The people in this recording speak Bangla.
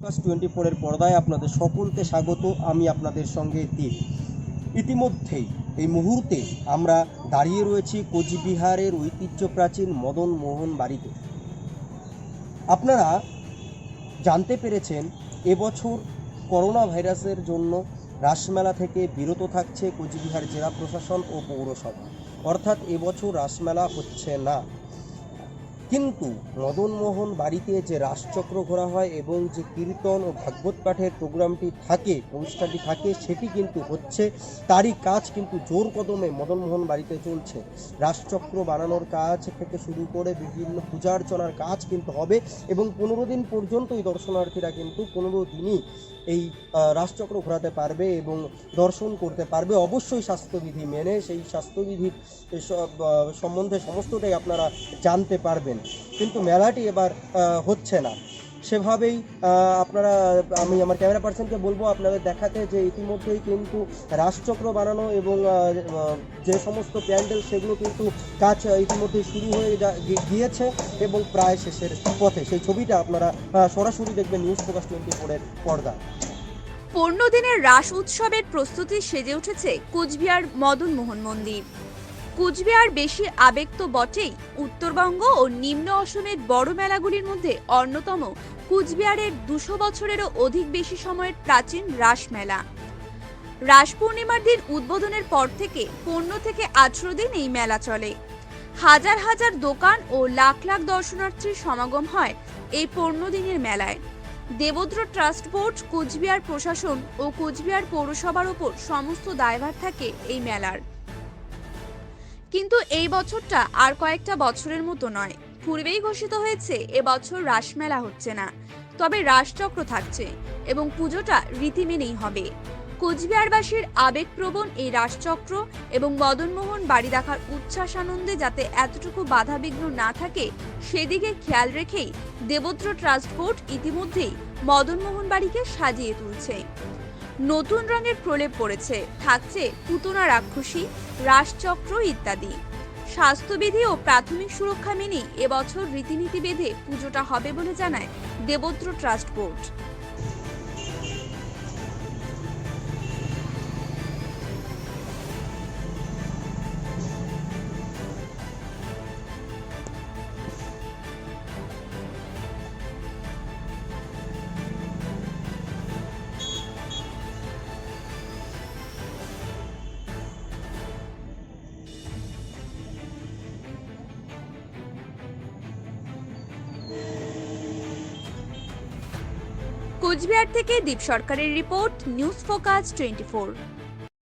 ফোকাস টোয়েন্টি ফোরের পর্দায় আপনাদের সকলকে স্বাগত। আমি আপনাদের সঙ্গে দীপ। ইতিমধ্যেই, এই মুহূর্তে আমরা দাঁড়িয়ে রয়েছি কোচবিহারের ঐতিহ্য প্রাচীন মদন মোহন বাড়িতে। আপনারা জানতে পেরেছেন, এবছর করোনা ভাইরাসের জন্য রাসমেলা থেকে বিরত থাকছে কোচবিহার জেলা প্রশাসন ও পৌরসভা। অর্থাৎ এবছর রাসমেলা হচ্ছে না। কিন্তু মদনমোহন বাড়িতে যে রাসচক্র ঘোরা হয় এবং যে কীর্তন ও ভাগবত পাঠের প্রোগ্রামটি থাকে, অনুষ্ঠানটি থাকে, সেটি কিন্তু হচ্ছে, তারই কাজ কিন্তু জোর কদমে মদনমোহন বাড়িতে চলছে। রাসচক্র বানানোর কাজ থেকে শুরু করে বিভিন্ন পূজা অর্চনার কাজ কিন্তু হবে এবং পনেরো দিন পর্যন্ত এই দর্শনার্থীরা কিন্তু পনেরো দিনই এই রাসচক্র ঘোরাতে পারবে এবং দর্শন করতে পারবে। অবশ্যই স্বাস্থ্যবিধি মেনে সেই স্বাস্থ্যবিধির সব সম্বন্ধে সমস্তটাই আপনারা জানতে পারবেন। কিন্তু মেলাটি এবার হচ্ছে না। সেভাবেই আপনারা, আমি আমার ক্যামেরা পার্সনকে বলব আপনাদের দেখাতে যে ইতিমধ্যেই কিন্তু রাসচক্র বানানো এবং যে সমস্ত প্যান্ডেল সেগুলো কিন্তু কাজ ইতিমধ্যেই শুরু হয়ে গিয়েছে এবং প্রায় শেষের পথে। সেই ছবিটা আপনারা সরাসরি দেখবেন নিউজ ফোকাস টোয়েন্টি ফোরের পর্দা। পনেরো দিনের রাস উৎসবের প্রস্তুতি সেজে উঠেছে কুচবিহার মদন মোহন মন্দির। কুচবিহার বেশি আবেগ তো বটেই। উত্তরবঙ্গ ও নিম্ন অসমের বড় মেলাগুলির মধ্যে অন্যতম কুচবিহারের দুশো বছরেরও অধিক বেশি সময়ের প্রাচীন রাস মেলা। রাস পূর্ণিমার দিন উদ্বোধনের পর থেকে পনেরো থেকে আঠেরো দিন এই মেলা চলে। হাজার হাজার দোকান ও লাখ লাখ দর্শনার্থীর সমাগম হয় এই পনেরো দিনের মেলায়। দেবদ্র ট্রাস্ট বোর্ড, কোচবিহার প্রশাসন ও কোচবিহার পৌরসভার ওপর সমস্ত দায়ভার থাকে এই মেলার। কিন্তু এই বছরটা আর কয়েকটা বছরের মতো নয়। পূর্বেই ঘোষিত হয়েছে এবছর রাসমেলা হচ্ছে না। তবে রাসচক্র থাকছে এবং পুজোটা রীতি মেনেই হবে। কোচবিহারবাসীর আবেগপ্রবণ এই রাসচক্র এবং মদনমোহন বাড়ি দেখার উচ্ছ্বাস আনন্দে যাতে এতটুকু বাধাবিঘ্ন না থাকে, সেদিকে খেয়াল রেখেই দেবদ্র ট্রাস্ট বোর্ড ইতিমধ্যেই মদনমোহন বাড়িকে সাজিয়ে তুলছে। নতুন রঙের প্রলেপ পড়েছে। থাকছে পুতনা রাক্ষসী রাসচক্র ইত্যাদি। স্বাস্থ্যবিধি ও প্রাথমিক সুরক্ষা মেনেই এবছর রীতিনীতি বেঁধে পুজোটা হবে বলে জানায় দেবত্র ট্রাস্ট বোর্ড। কোচবিহার থেকে দীপ সরকারের রিপোর্ট নিউজ ফোকাস টোয়েন্টি